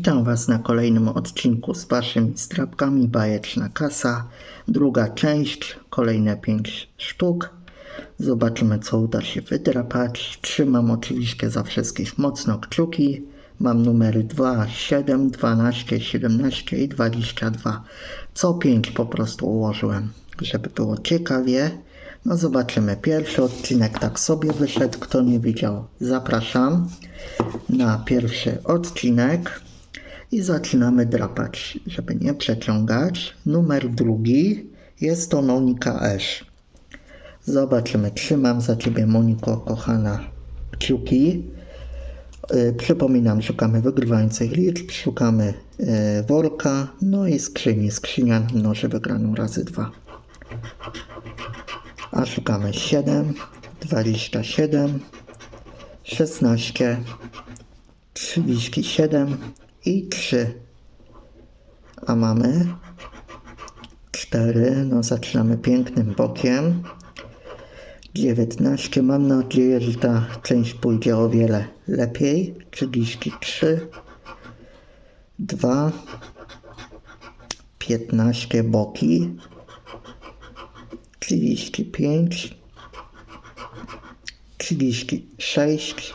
Witam Was na kolejnym odcinku z Waszymi strapkami Bajeczna Kasa. Druga część, kolejne 5 sztuk. Zobaczymy co uda się wydrapać. Trzymam oczywiście za wszystkich mocno kciuki. Mam numery 2, 7, 12, 17 i 22. Co 5 po prostu ułożyłem, żeby było ciekawie. No zobaczymy. Pierwszy odcinek tak sobie wyszedł. Kto nie widział, zapraszam na pierwszy odcinek i zaczynamy drapać, żeby nie przeciągać. Numer drugi jest to Monika Esz. Zobaczymy. Trzymam za Ciebie, Moniko, kochana, kciuki. Yy, przypominam, szukamy wygrywających liczb, szukamy yy, worka, no i skrzyni. Skrzynia mnoży wygraną razy dwa. A szukamy 7, 27, 16, 37 i 3. A mamy 4. No zaczynamy pięknym bokiem. 19. Mam nadzieję, że ta część pójdzie o wiele lepiej. 33. 2. 15 boki. 35. 36.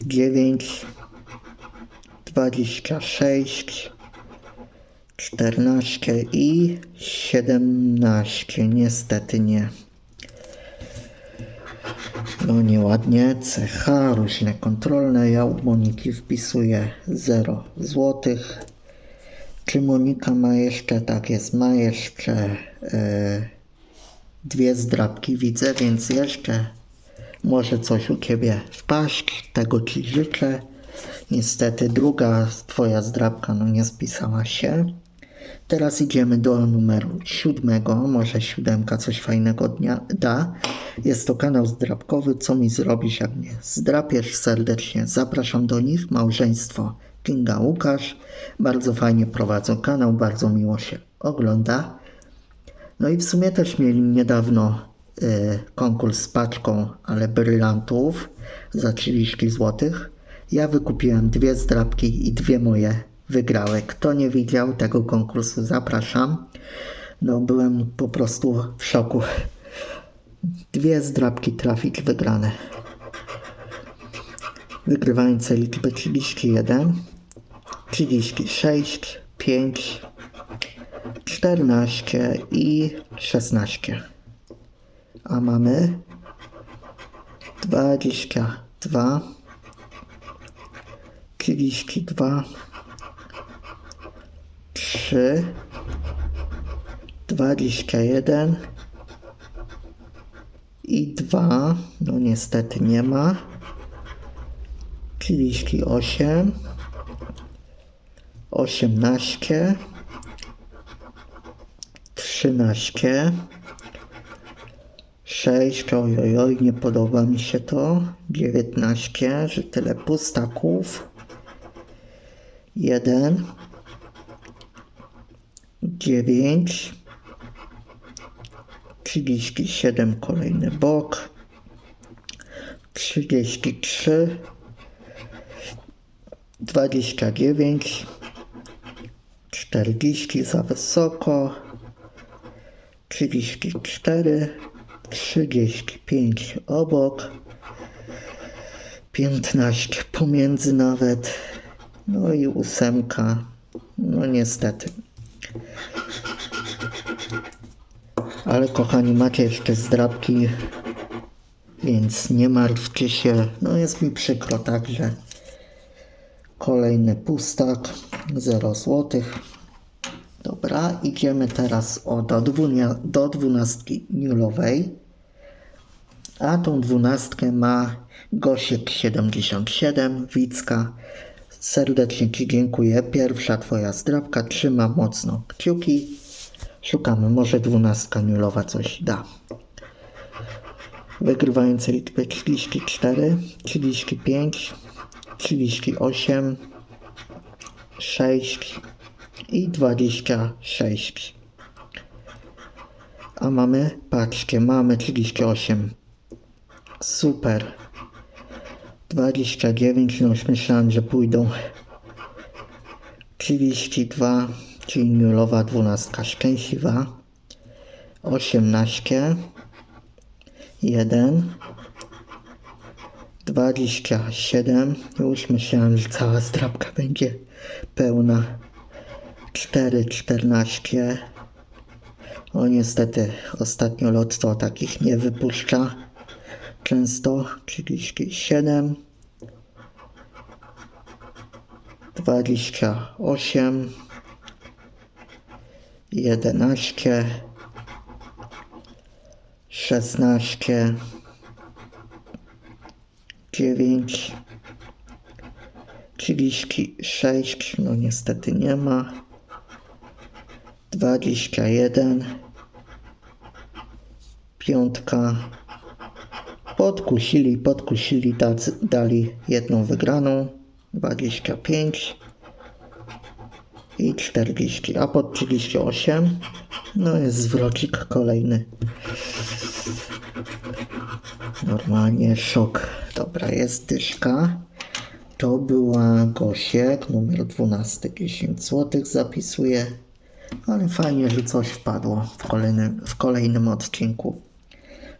24 9, 26, 14 i 17. Niestety nie. No nieładnie. CH, różne kontrolne. Ja u Moniki wpisuję 0 złotych. Czy Monika ma jeszcze? Tak jest, ma jeszcze e, dwie zdrabki widzę, więc jeszcze może coś u Ciebie wpaść, tego Ci życzę. Niestety druga Twoja zdrabka no nie spisała się. Teraz idziemy do numeru siódmego, może siódemka coś fajnego dnia da. Jest to kanał zdrabkowy, co mi zrobisz jak mnie zdrapiesz serdecznie. Zapraszam do nich, małżeństwo Kinga Łukasz. Bardzo fajnie prowadzą kanał, bardzo miło się ogląda. No i w sumie też mieli niedawno konkurs z paczką, ale brylantów za 30 zł. Ja wykupiłem dwie zdrabki i dwie moje wygrały. Kto nie widział tego konkursu, zapraszam. No, byłem po prostu w szoku. Dwie zdrabki trafić wygrane. Wygrywające liczby 31, 36, 5, 14 i 16 a mamy 22, 32, 3, 21 i 2, no niestety nie ma, 38, 18, 13, 6, ojojoj, nie podoba mi się to. 19, że tyle pustaków. 1, 9, 37, kolejny bok. 33, 29, 40 za wysoko, 34, 35 obok, 15 pomiędzy nawet, no i ósemka, no niestety. Ale kochani, macie jeszcze zdrabki, więc nie martwcie się. No jest mi przykro, także kolejny pustak, 0 złotych. Dobra, idziemy teraz o do, dwunia, do dwunastki nulowej. A tą dwunastkę ma Gosiek 77, Wicka. Serdecznie Ci dziękuję. Pierwsza Twoja zdrabka. Trzymam mocno kciuki. Szukamy, może dwunastka nulowa coś da. Wygrywające liczby 34, 35, 38, 6 i 26. A mamy, patrzcie, mamy 38. Super. 29, no już myślałem, że pójdą. 32, czyli nulowa dwunastka szczęśliwa. 18, 1, 27, już myślałem, że cała zdrabka będzie pełna. 4, 14. O niestety ostatnio lotto takich nie wypuszcza. Często 37 28 11 16 9 36 no niestety nie ma. 21 piątka podkusili, podkusili, dali jedną wygraną 25 i 40, a pod 38 no jest zwrocik kolejny. Normalnie szok. Dobra jest dyszka. To była Gosiek numer 12 10 zł zapisuję. Ale fajnie, że coś wpadło w kolejnym, w kolejnym odcinku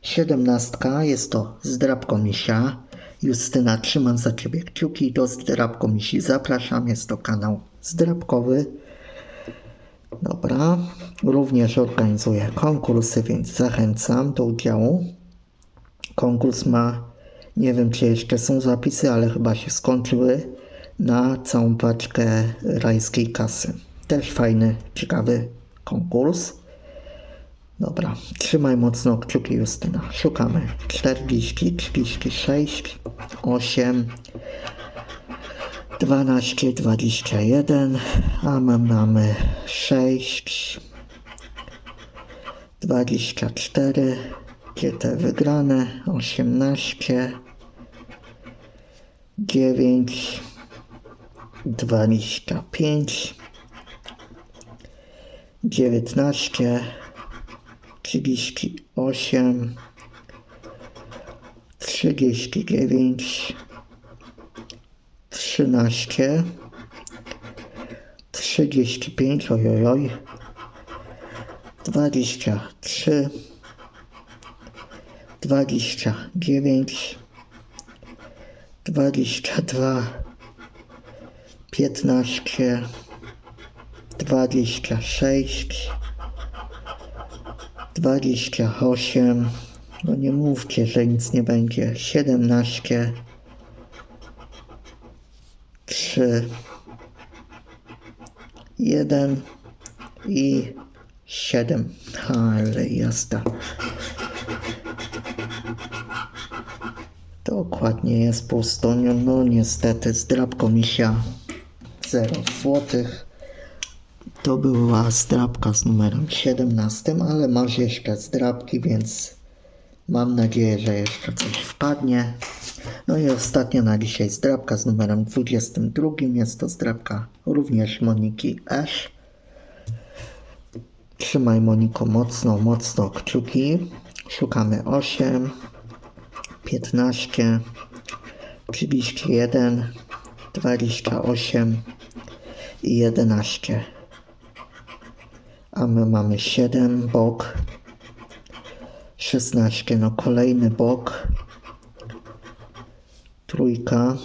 Siedemnastka jest to zdrabko misia. Justyna, trzymam za Ciebie kciuki do zdrabko misi. Zapraszam, jest to kanał zdrabkowy. Dobra, również organizuję konkursy, więc zachęcam do udziału. Konkurs ma, nie wiem czy jeszcze są zapisy, ale chyba się skończyły na całą paczkę rajskiej kasy. Też fajny, ciekawy konkurs. Dobra, trzymaj mocno kciuki Justyna. Szukamy 40, 36, 8, 12, 21, a my mamy 6, 24, gdzie te wygrane, 18, 9, 25, 19, 38, 39, 13, 35, ojojoj, 23, 29, 22, 15, 26, 28, no nie mówcie, że nic nie będzie, 17, 3, 1 i 7. Ale jazda. Dokładnie jest pusto. No, no niestety, zdrabko misia 0 złotych. To była zdrabka z numerem 17, ale masz jeszcze zdrabki, więc mam nadzieję, że jeszcze coś wpadnie. No i ostatnia na dzisiaj zdrabka z numerem 22. Jest to zdrabka również Moniki Esz. Trzymaj Moniko mocno, mocno kciuki. Szukamy 8, 15, 31, 28 i 11 a my mamy 7 bok, 16, no kolejny bok, trójka,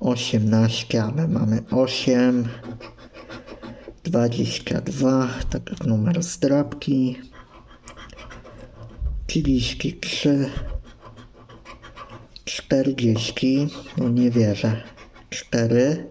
18, a my mamy 8, 22, tak jak numer zdrabki, 33, 40, no nie wierzę, 4,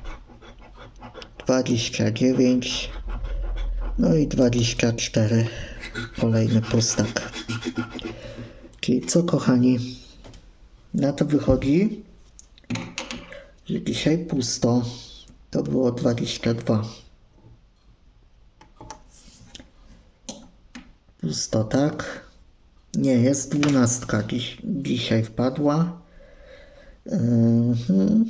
29, no i 24, kolejny pustak. Czyli co kochani, na to wychodzi, że dzisiaj pusto, to było 22. Pusto, tak? Nie, jest dwunastka dziś, dzisiaj wpadła. Mhm.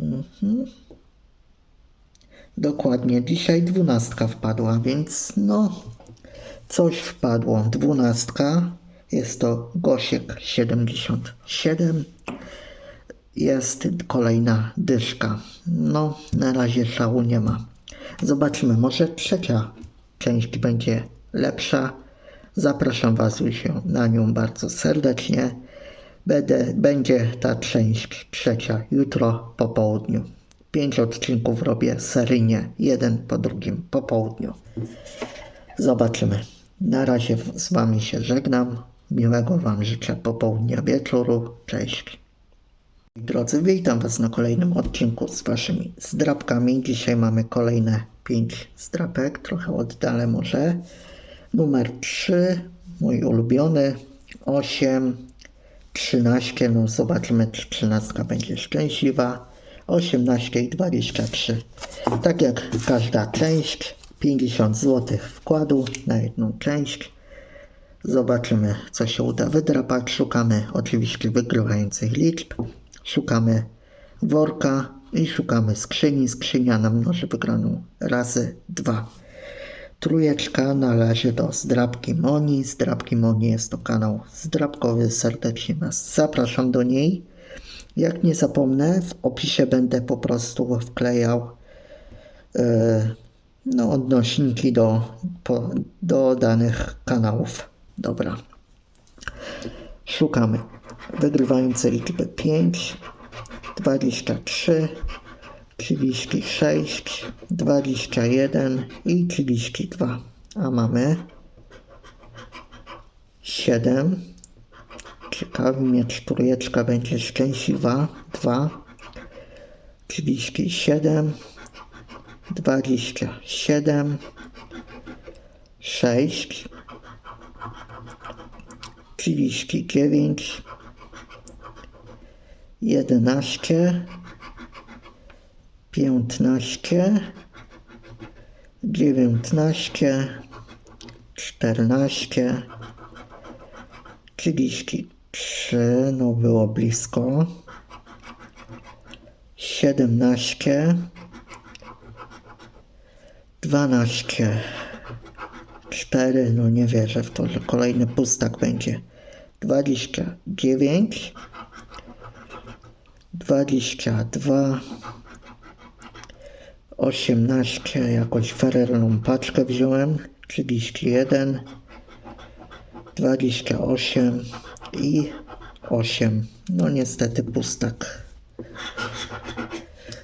Mhm. Dokładnie, dzisiaj dwunastka wpadła, więc no, coś wpadło. Dwunastka, jest to Gosiek 77. Jest kolejna dyszka. No, na razie szału nie ma. Zobaczymy, może trzecia część będzie lepsza. Zapraszam Was już na nią bardzo serdecznie. Będę, będzie ta część trzecia jutro po południu. Pięć odcinków robię seryjnie, jeden po drugim po południu. Zobaczymy. Na razie z Wami się żegnam. Miłego Wam życzę popołudnia wieczoru. Cześć. Drodzy, witam Was na kolejnym odcinku z Waszymi zdrabkami. Dzisiaj mamy kolejne 5 zdrapek, trochę oddalę może. Numer 3, mój ulubiony, 8, 13, no zobaczymy czy 13 będzie szczęśliwa, 18 i 23. Tak jak każda część, 50 zł wkładu na jedną część. Zobaczymy, co się uda wydrapać. Szukamy oczywiście wygrywających liczb. Szukamy worka i szukamy skrzyni. Skrzynia nam mnoży wygraną razy dwa. Trójeczka należy do Zdrabki Moni. Zdrabki Moni jest to kanał zdrabkowy. Serdecznie Was zapraszam do niej. Jak nie zapomnę, w opisie będę po prostu wklejał e, no, odnośniki do, po, do danych kanałów. Dobra. Szukamy wygrywające liczby 5, 23, 36, 21 i 32. A mamy 7. Ciekawi mnie, trójeczka będzie szczęśliwa. 2, 37, 27, 6, 39, 11, 15, 19, 14, 33, no było blisko, 17, 12, 4, no nie wierzę w to, że kolejny pustak będzie, 29, 22, 18, jakąś fererną paczkę wziąłem, 31, 28 i 8. No niestety pustak.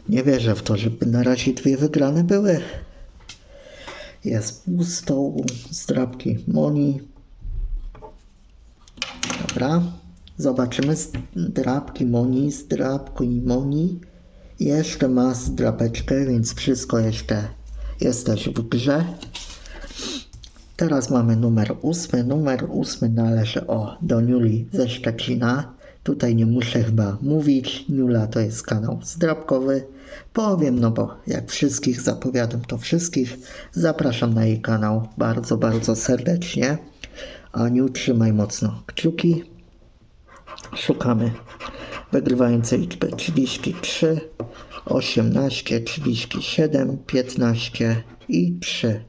Nie wierzę w to, żeby na razie dwie wygrane były. Jest pusto zdrabki Moni. Dobra. Zobaczymy zdrabki Moni, zdrabki Moni. Jeszcze ma zdrabeczkę, więc wszystko jeszcze jesteś w grze. Teraz mamy numer ósmy. Numer ósmy należy o do Niuli ze Szczecina. Tutaj nie muszę chyba mówić. Niula to jest kanał zdrabkowy. Powiem, no bo jak wszystkich zapowiadam, to wszystkich. Zapraszam na jej kanał bardzo, bardzo serdecznie. Aniu, trzymaj mocno kciuki. Szukamy wygrywającej liczby 33, 18, 37, 15 i 3.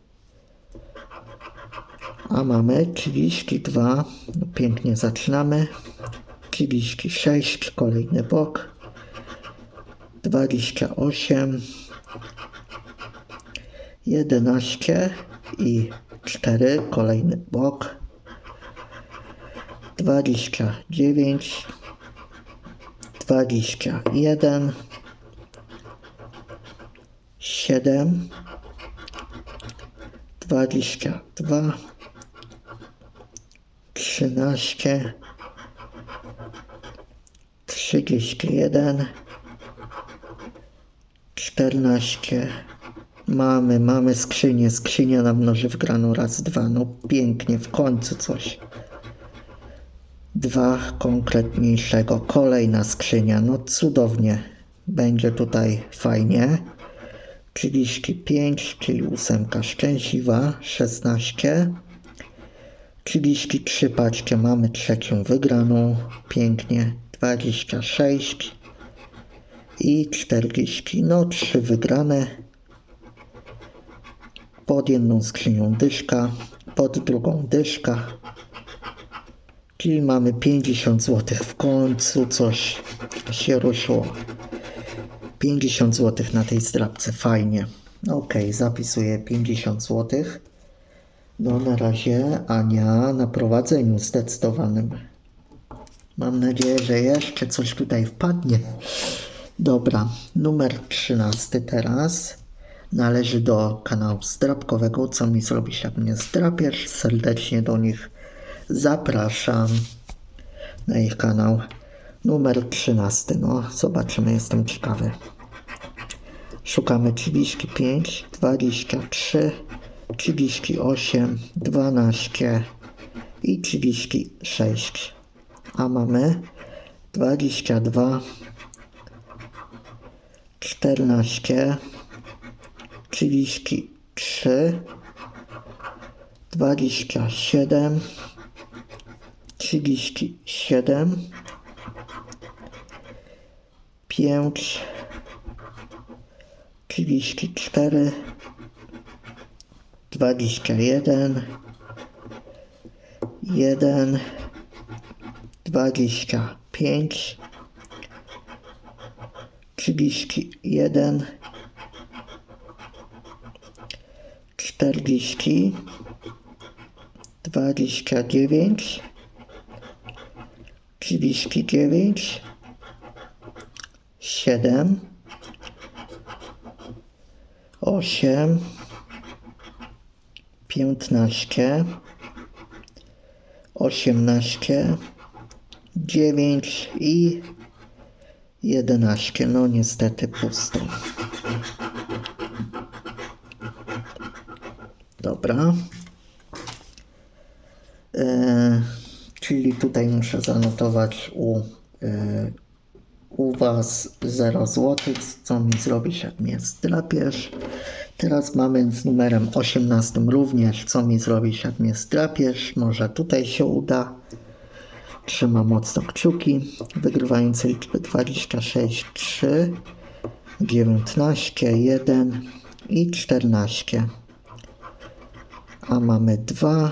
A mamy 32, no pięknie zaczynamy. 36, kolejny bok. 28, 11 i 4, kolejny bok. 29, 21, 7, 22, 13, 31, 14. Mamy, mamy skrzynię. Skrzynia nam mnoży w granu raz, dwa. No pięknie, w końcu coś. Dwa konkretniejszego. Kolejna skrzynia. No cudownie. Będzie tutaj fajnie. 35, czyli ósemka szczęśliwa. 16. 33 paczkę mamy trzecią wygraną. Pięknie. 26 i 40. No, trzy wygrane. Pod jedną skrzynią dyszka, pod drugą dyszka. Czyli mamy 50 zł. W końcu coś się ruszyło. 50 zł na tej zdrabce, fajnie. Ok, zapisuję 50 zł. No na razie Ania na prowadzeniu zdecydowanym. Mam nadzieję, że jeszcze coś tutaj wpadnie. Dobra, numer 13 teraz należy do kanału zdrabkowego. Co mi zrobisz, jak mnie zdrapiesz? Serdecznie do nich zapraszam na ich kanał. Numer 13, no zobaczymy, jestem ciekawy. Szukamy 35, 23, 38, 12 i 36. A mamy 22, 14, 33, 27, 37, 5, 34, 21, 1, 25, 31, 40, 29, 39, 7, 8, 15, 18, 9 i 11. No niestety pusto. Dobra. E, czyli tutaj muszę zanotować u, e, u Was 0 zł. Co mi zrobisz, jak mnie zdrapiesz? Teraz mamy z numerem 18 również. Co mi zrobisz, jak mnie zdrapiesz? Może tutaj się uda. Trzymam mocno kciuki. Wygrywające liczby 26, 3, 19, 1 i 14. A mamy 2,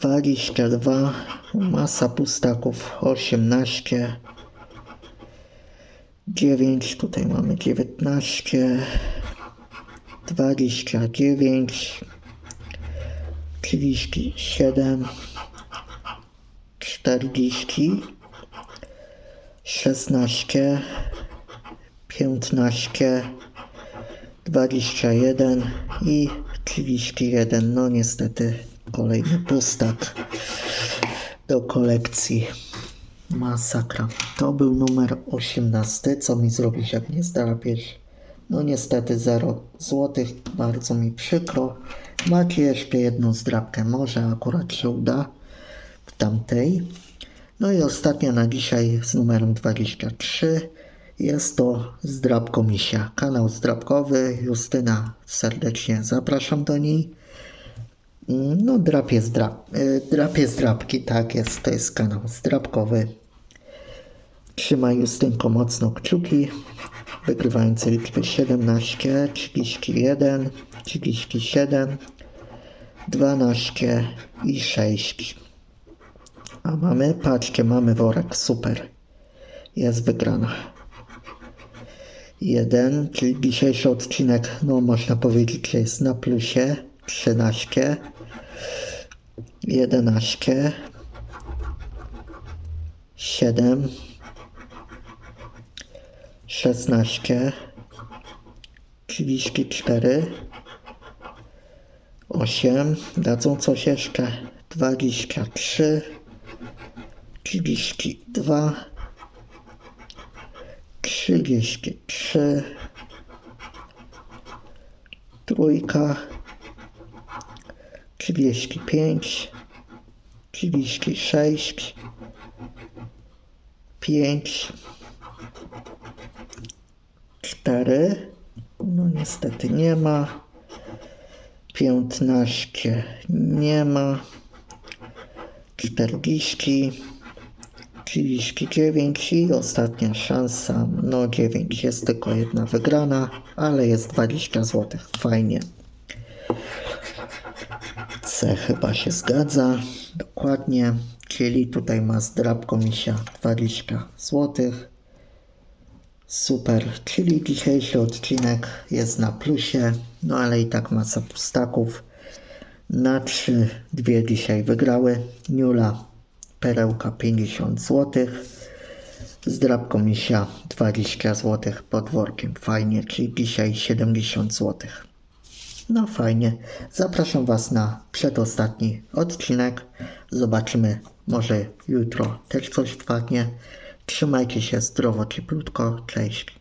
22, masa pustaków 18, 9, tutaj mamy 19, 29, 37, 40, 16, 15, 21 i 31. No niestety kolejny pustak do kolekcji. Masakra. To był numer 18. Co mi zrobić, jak nie zdrapiesz? No niestety 0 złotych. Bardzo mi przykro. Macie jeszcze jedną zdrabkę. Może akurat się uda w tamtej. No i ostatnia na dzisiaj z numerem 23 jest to Zdrabko Misia. Kanał zdrabkowy. Justyna serdecznie zapraszam do niej. No, drap jest drap. y, Drap jest drapki, tak jest. To jest kanał zdrapkowy. Trzymaj Justynko mocno kciuki. Wygrywające liczby 17, 31, 37, 12 i 6. A mamy, patrzcie, mamy worek, super. Jest wygrana. Jeden, czyli dzisiejszy odcinek, no można powiedzieć, że jest na plusie. 13, 11, 7, 16, 34, 8, dadzą coś jeszcze, 23, 32, 33, trójka, 35, 36, 5, 4, no niestety nie ma, 15 nie ma, 40, 39 i ostatnia szansa, no 9, jest tylko jedna wygrana, ale jest 20 zł, fajnie. Chyba się zgadza, dokładnie, czyli tutaj ma zdrabką misia 20 zł. Super, czyli dzisiejszy odcinek jest na plusie, no ale i tak masa pustaków. Na trzy, dwie dzisiaj wygrały. Niula, perełka 50 zł. Zdrabką misia 20 zł pod workiem. Fajnie, czyli dzisiaj 70 zł. No fajnie. Zapraszam Was na przedostatni odcinek. Zobaczymy, może jutro też coś wpadnie. Trzymajcie się zdrowo, cieplutko. Cześć.